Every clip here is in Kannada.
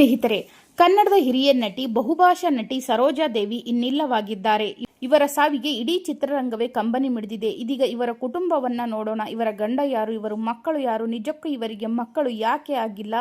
ಸ್ನೇಹಿತರೆ ಕನ್ನಡದ ಹಿರಿಯ ನಟಿ ಬಹುಭಾಷಾ ನಟಿ ಸರೋಜಾ ದೇವಿ ಇನ್ನಿಲ್ಲವಾಗಿದ್ದಾರೆ. ಇವರ ಸಾವಿಗೆ ಇಡೀ ಚಿತ್ರರಂಗವೇ ಕಂಬನಿ ಮಿಡಿದಿದೆ. ಇದೀಗ ಇವರ ಕುಟುಂಬವನ್ನ ನೋಡೋಣ. ಇವರ ಗಂಡ ಯಾರು, ಇವರು ಮಕ್ಕಳು ಯಾರು, ನಿಜಕ್ಕೂ ಇವರಿಗೆ ಮಕ್ಕಳು ಯಾಕೆ ಆಗಿಲ್ಲ,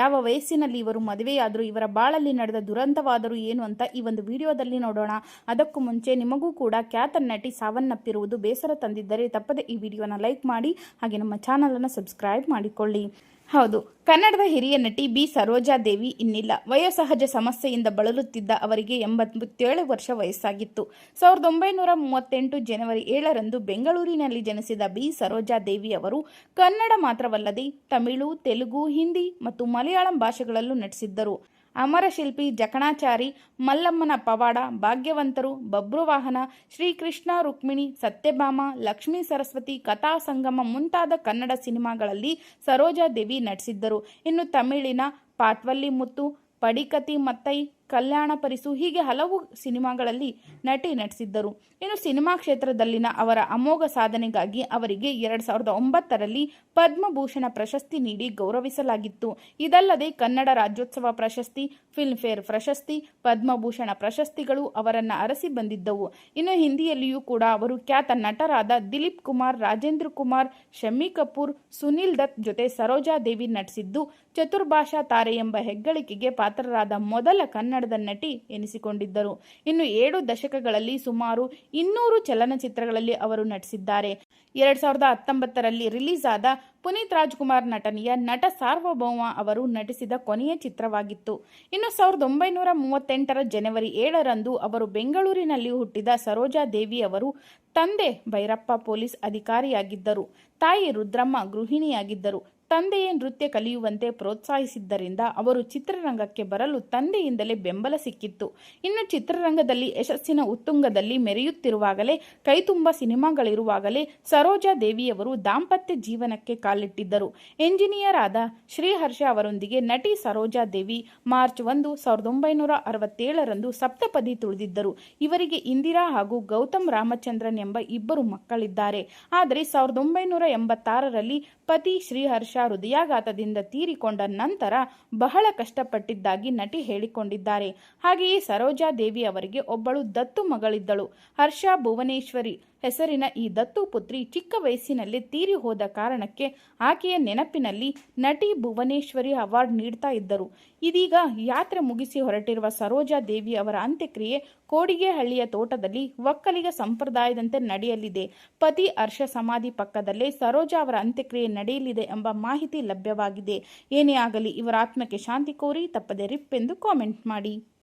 ಯಾವ ವಯಸ್ಸಿನಲ್ಲಿ ಇವರು ಮದುವೆಯಾದರೂ, ಇವರ ಬಾಳಲ್ಲಿ ನಡೆದ ದುರಂತವಾದರೂ ಏನು ಅಂತ ಈ ಒಂದು ವಿಡಿಯೋದಲ್ಲಿ ನೋಡೋಣ. ಅದಕ್ಕೂ ಮುಂಚೆ ನಿಮಗೂ ಕೂಡ ಖ್ಯಾತ ನಟಿ ಸಾವನ್ನಪ್ಪಿರುವುದು ಬೇಸರ ತಂದಿದ್ದರೆ ತಪ್ಪದೆ ಈ ವಿಡಿಯೋನ ಲೈಕ್ ಮಾಡಿ, ಹಾಗೆ ನಮ್ಮ ಚಾನಲನ್ನು ಸಬ್ಸ್ಕ್ರೈಬ್ ಮಾಡಿಕೊಳ್ಳಿ. ಹೌದು, ಕನ್ನಡದ ಹಿರಿಯ ನಟಿ ಬಿ ಸರೋಜಾ ದೇವಿ ಇನ್ನಿಲ್ಲ. ವಯೋಸಹಜ ಸಮಸ್ಯೆಯಿಂದ ಬಳಲುತ್ತಿದ್ದ ಅವರಿಗೆ ಎಂಬತ್ತೇಳು ವರ್ಷ ವಯಸ್ಸಾಗಿತ್ತು. ಸಾವಿರದ ಒಂಬೈನೂರ ಮೂವತ್ತೆಂಟು ಜನವರಿ ಏಳರಂದು ಬೆಂಗಳೂರಿನಲ್ಲಿ ಜನಿಸಿದ ಬಿ ಸರೋಜಾ ದೇವಿ ಅವರು ಕನ್ನಡ ಮಾತ್ರವಲ್ಲದೆ ತಮಿಳು, ತೆಲುಗು, ಹಿಂದಿ ಮತ್ತು ಮಲಯಾಳಂ ಭಾಷೆಗಳಲ್ಲೂ ನಟಿಸಿದ್ದರು. ಅಮರಶಿಲ್ಪಿ ಜಕಣಾಚಾರಿ, ಮಲ್ಲಮ್ಮನ ಪವಾಡ, ಭಾಗ್ಯವಂತರು ಬಬ್ರುವಾಹನ ಶ್ರೀಕೃಷ್ಣ ರುಕ್ಮಿಣಿ, ಸತ್ಯಭಾಮ, ಲಕ್ಷ್ಮೀ ಸರಸ್ವತಿ, ಕಥಾ ಸಂಗಮ ಮುಂತಾದ ಕನ್ನಡ ಸಿನಿಮಾಗಳಲ್ಲಿ ಸರೋಜಾ ದೇವಿ ನಟಿಸಿದ್ದರು. ಇನ್ನು ತಮಿಳಿನ ಪಾಟ್ವಲ್ಲಿ ಮುತ್ತು, ಪಡಿಕತಿ ಮತ್ತೈ ಕಲ್ಯಾಣ ಪರಿಸು ಹೀಗೆ ಹಲವು ಸಿನಿಮಾಗಳಲ್ಲಿ ನಟಿ ನಟಿಸಿದ್ದರು. ಇನ್ನು ಸಿನಿಮಾ ಕ್ಷೇತ್ರದಲ್ಲಿನ ಅವರ ಅಮೋಘ ಸಾಧನೆಗಾಗಿ ಅವರಿಗೆ ಎರಡು ಸಾವಿರದ ಒಂಬತ್ತರಲ್ಲಿ ಪದ್ಮಭೂಷಣ ಪ್ರಶಸ್ತಿ ನೀಡಿ ಗೌರವಿಸಲಾಗಿತ್ತು. ಇದಲ್ಲದೆ ಕನ್ನಡ ರಾಜ್ಯೋತ್ಸವ ಪ್ರಶಸ್ತಿ, ಫಿಲ್ಮ್ಫೇರ್ ಪ್ರಶಸ್ತಿ, ಪದ್ಮಭೂಷಣ ಪ್ರಶಸ್ತಿಗಳು ಅವರನ್ನು ಅರಸಿ ಬಂದಿದ್ದವು. ಇನ್ನು ಹಿಂದಿಯಲ್ಲಿಯೂ ಕೂಡ ಅವರು ಖ್ಯಾತ ನಟರಾದ ದಿಲೀಪ್ ಕುಮಾರ್, ರಾಜೇಂದ್ರ ಕುಮಾರ್ ಶಮ್ಮಿ ಕಪೂರ್, ಸುನಿಲ್ ದತ್ ಜೊತೆ ಸರೋಜಾ ದೇವಿ ನಟಿಸಿದ್ದು, ಚತುರ್ಭಾಷಾ ತಾರೆ ಎಂಬ ಹೆಗ್ಗಳಿಕೆಗೆ ಪಾತ್ರರಾದ ಮೊದಲ ಕನ್ನಡದ ನಟಿ ಎನಿಸಿಕೊಂಡಿದ್ದರು. ಇನ್ನು ಏಳು ದಶಕಗಳಲ್ಲಿ ಸುಮಾರು ಇನ್ನೂರು ಚಲನಚಿತ್ರಗಳಲ್ಲಿ ಅವರು ನಟಿಸಿದ್ದಾರೆ. ಎರಡ್ ಸಾವಿರದ ಹತ್ತೊಂಬತ್ತರಲ್ಲಿ ರಿಲೀಸ್ ಆದ ಪುನೀತ್ ರಾಜ್ಕುಮಾರ್ ನಟನೆಯ ನಟ ಸಾರ್ವಭೌಮ ಅವರು ನಟಿಸಿದ ಕೊನೆಯ ಚಿತ್ರವಾಗಿತ್ತು. ಇನ್ನು ಸಾವಿರದ ಒಂಬೈನೂರ ಮೂವತ್ತೆಂಟರ ಜನವರಿ ಏಳರಂದು ಅವರು ಬೆಂಗಳೂರಿನಲ್ಲಿ ಹುಟ್ಟಿದ ಸರೋಜಾ ದೇವಿ ಅವರು ತಂದೆ ಭೈರಪ್ಪ ಪೊಲೀಸ್ ಅಧಿಕಾರಿಯಾಗಿದ್ದರು. ತಾಯಿ ರುದ್ರಮ್ಮ ಗೃಹಿಣಿಯಾಗಿದ್ದರು. ತಂದೆಯೇ ನೃತ್ಯ ಕಲಿಯುವಂತೆ ಪ್ರೋತ್ಸಾಹಿಸಿದ್ದರಿಂದ ಅವರು ಚಿತ್ರರಂಗಕ್ಕೆ ಬರಲು ತಂದೆಯಿಂದಲೇ ಬೆಂಬಲ ಸಿಕ್ಕಿತ್ತು. ಇನ್ನು ಚಿತ್ರರಂಗದಲ್ಲಿ ಯಶಸ್ಸಿನ ಉತ್ತುಂಗದಲ್ಲಿ ಮೆರೆಯುತ್ತಿರುವಾಗಲೇ, ಕೈತುಂಬ ಸಿನಿಮಾಗಳಿರುವಾಗಲೇ ಸರೋಜಾ ದೇವಿಯವರು ದಾಂಪತ್ಯ ಜೀವನಕ್ಕೆ ಕಾಲಿಟ್ಟಿದ್ದರು. ಎಂಜಿನಿಯರ್ ಆದ ಶ್ರೀಹರ್ಷ ಅವರೊಂದಿಗೆ ನಟಿ ಸರೋಜಾ ದೇವಿ ಮಾರ್ಚ್ ಒಂದು ಸಾವಿರದ ಒಂಬೈನೂರ ಅರವತ್ತೇಳರಂದು ಸಪ್ತಪದಿ ತುಳಿದಿದ್ದರು. ಇವರಿಗೆ ಇಂದಿರಾ ಹಾಗೂ ಗೌತಮ್ ರಾಮಚಂದ್ರನ್ ಎಂಬ ಇಬ್ಬರು ಮಕ್ಕಳಿದ್ದಾರೆ. ಆದರೆ ಸಾವಿರದ ಒಂಬೈನೂರ ಎಂಬತ್ತಾರರಲ್ಲಿ ಪತಿ ಶ್ರೀಹರ್ಷ ಹೃದಯಾಘಾತದಿಂದ ತೀರಿಕೊಂಡ ನಂತರ ಬಹಳ ಕಷ್ಟಪಟ್ಟಿದ್ದಾಗಿ ನಟಿ ಹೇಳಿಕೊಂಡಿದ್ದಾರೆ. ಹಾಗೆಯೇ ಸರೋಜಾ ದೇವಿ ಅವರಿಗೆ ಒಬ್ಬಳು ದತ್ತು ಮಗಳಿದ್ದಳು. ಹರ್ಷ ಭುವನೇಶ್ವರಿ ಹೆಸರಿನ ಈ ದತ್ತು ಪುತ್ರಿ ಚಿಕ್ಕ ವಯಸ್ಸಿನಲ್ಲಿ ತೀರಿ ಹೋದ ಕಾರಣಕ್ಕೆ ಆಕೆಯ ನೆನಪಿನಲ್ಲಿ ನಟಿ ಭುವನೇಶ್ವರಿ ಅವಾರ್ಡ್ ನೀಡ್ತಾ ಇದ್ದರು. ಇದೀಗ ಯಾತ್ರೆ ಮುಗಿಸಿ ಹೊರಟಿರುವ ಸರೋಜಾ ದೇವಿ ಅವರ ಅಂತ್ಯಕ್ರಿಯೆ ಕೋಡಿಗೆಹಳ್ಳಿಯ ತೋಟದಲ್ಲಿ ಒಕ್ಕಲಿಗ ಸಂಪ್ರದಾಯದಂತೆ ನಡೆಯಲಿದೆ. ಪತಿ ಹರ್ಷ ಸಮಾಧಿ ಪಕ್ಕದಲ್ಲೇ ಸರೋಜಾ ಅವರ ಅಂತ್ಯಕ್ರಿಯೆ ನಡೆಯಲಿದೆ ಎಂಬ ಮಾಹಿತಿ ಲಭ್ಯವಾಗಿದೆ. ಏನೇ ಆಗಲಿ, ಇವರ ಆತ್ಮಕ್ಕೆ ಶಾಂತಿ ಕೋರಿ ತಪ್ಪದೆ ರಿಪ್ ಎಂದು ಕಾಮೆಂಟ್ ಮಾಡಿ.